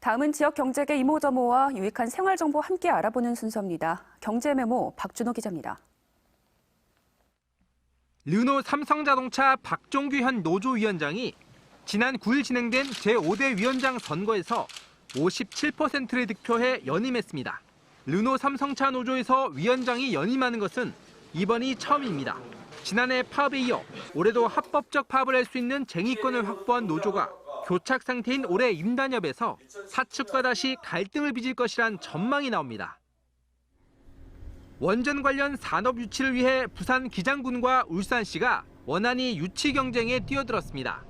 다음은 지역 경제계 이모저모와 유익한 생활 정보 함께 알아보는 순서입니다. 경제 메모 박준호 기자입니다. 르노 삼성자동차 박종규 현 노조위원장이 지난 9일 진행된 제5대 위원장 선거에서 57%를 득표해 연임했습니다. 르노 삼성차 노조에서 위원장이 연임하는 것은 이번이 처음입니다. 지난해 파업에 이어 올해도 합법적 파업을 할 수 있는 쟁의권을 확보한 노조가 교착 상태인 올해 임단협에서 사측과 다시 갈등을 빚을 것이란 전망이 나옵니다. 원전 관련 산업 유치를 위해 부산 기장군과 울산시가 원안이 유치 경쟁에 뛰어들었습니다.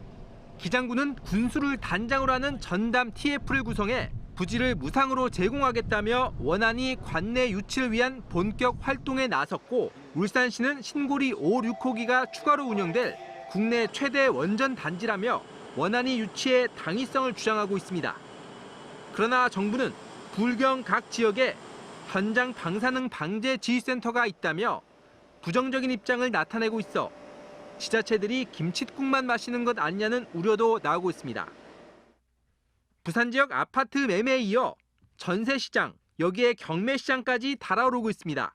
기장군은 군수를 단장으로 하는 전담 TF를 구성해 부지를 무상으로 제공하겠다며 원안이 관내 유치를 위한 본격 활동에 나섰고 울산시는 신고리 5, 6호기가 추가로 운영될 국내 최대 원전 단지라며 원안이 유치의 당위성을 주장하고 있습니다. 그러나 정부는 불경 각 지역에 현장 방사능 방제 지휘센터가 있다며 부정적인 입장을 나타내고 있어 지자체들이 김칫국만 마시는 것 아니냐는 우려도 나오고 있습니다. 부산 지역 아파트 매매에 이어 전세 시장, 여기에 경매 시장까지 달아오르고 있습니다.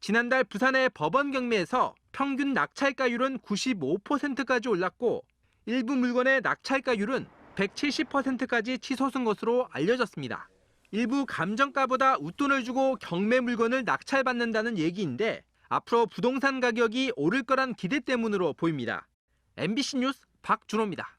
지난달 부산의 법원 경매에서 평균 낙찰가율은 95%까지 올랐고 일부 물건의 낙찰가율은 170%까지 치솟은 것으로 알려졌습니다. 일부 감정가보다 웃돈을 주고 경매 물건을 낙찰받는다는 얘기인데 앞으로 부동산 가격이 오를 거란 기대 때문으로 보입니다. MBC 뉴스 박준호입니다.